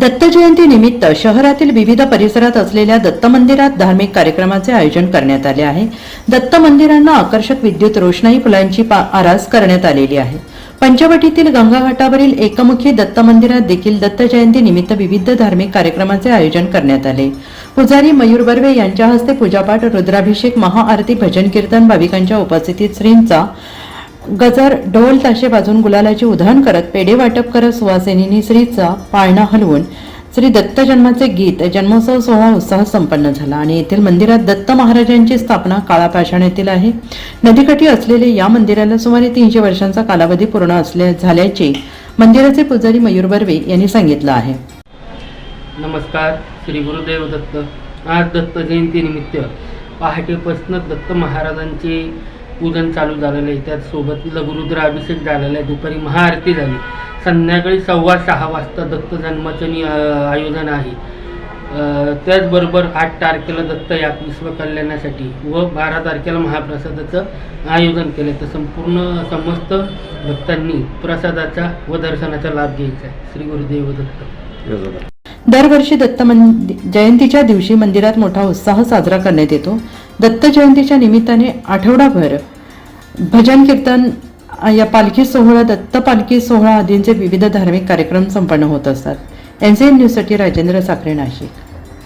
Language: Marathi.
दत्त जयंती शहरातील विविध परिसरात असलेल्या दत्त मंदिरात धार्मिक कार्यक्रमाचे आयोजन करण्यात आले आहे. दत्त मंदिरांना आकर्षक विद्युत रोषणाई फुलांची आरास करण्यात आलेली आहे. पंचवटीतील गंगाघाटावरील एकमुखी दत्त मंदिरात देखील दत्त जयंती निमित्त विविध धार्मिक कार्यक्रमाचे आयोजन करण्यात आले. पुजारी मयूर बर्वे यांच्या हस्ते पूजापाठ रुद्राभिषेक महाआरती भजन कीर्तन भाविकांच्या उपस्थितीत श्रींचा गजर ढोल ताशे वाजून गुलालाची उधळण करत पेढे वाटप करत सुवासिनींनी श्रीचा पाळणा हलवून श्री दत्त जन्माचे गीत जन्मोत्सव सोहळा उत्साह संपन्न झाला. आणि येथील मंदिरात दत्त महाराजांची स्थापना काळापाषाण येथील आहे. नदीकाठी असलेले या मंदिराला सुमारे तीनशे वर्षांचा कालावधी पूर्ण असल्या झाल्याचे मंदिराचे पुजारी मयूर बर्वे यांनी सांगितलं आहे. नमस्कार श्री गुरुदेव दत्त. आज दत्त जयंतीनिमित्त पहाटेपासून दत्त महाराजांचे पूजन चालू झालेलं आहे. त्याचसोबत लघुरुद्र अभिषेक झालेला आहे. दुपारी महाआरती झाली. संध्याकाळी सव्वा सहा वाजता दत्त जन्माचं आयोजन आहे. त्याचबरोबर आठ तारखेला दत्त या विश्व कल्याणासाठी व बारा तारखेला महाप्रसादाचं आयोजन केलं तर संपूर्ण समस्त भक्तांनी प्रसादाचा व दर्शनाचा लाभ घ्यायचा आहे. श्री गुरुदेव दत्त. दरवर्षी दत्त मंदि जयंतीच्या दिवशी मंदिरात मोठा उत्साह साजरा करण्यात येतो. दत्त जयंतीच्या निमित्ताने आठवडाभर भजन कीर्तन या पालखी सोहळा दत्त पालखी सोहळा आदींचे विविध धार्मिक कार्यक्रम संपन्न होत असतात. एन सी एन न्यूजसाठी राजेंद्र साखरे नाशिक.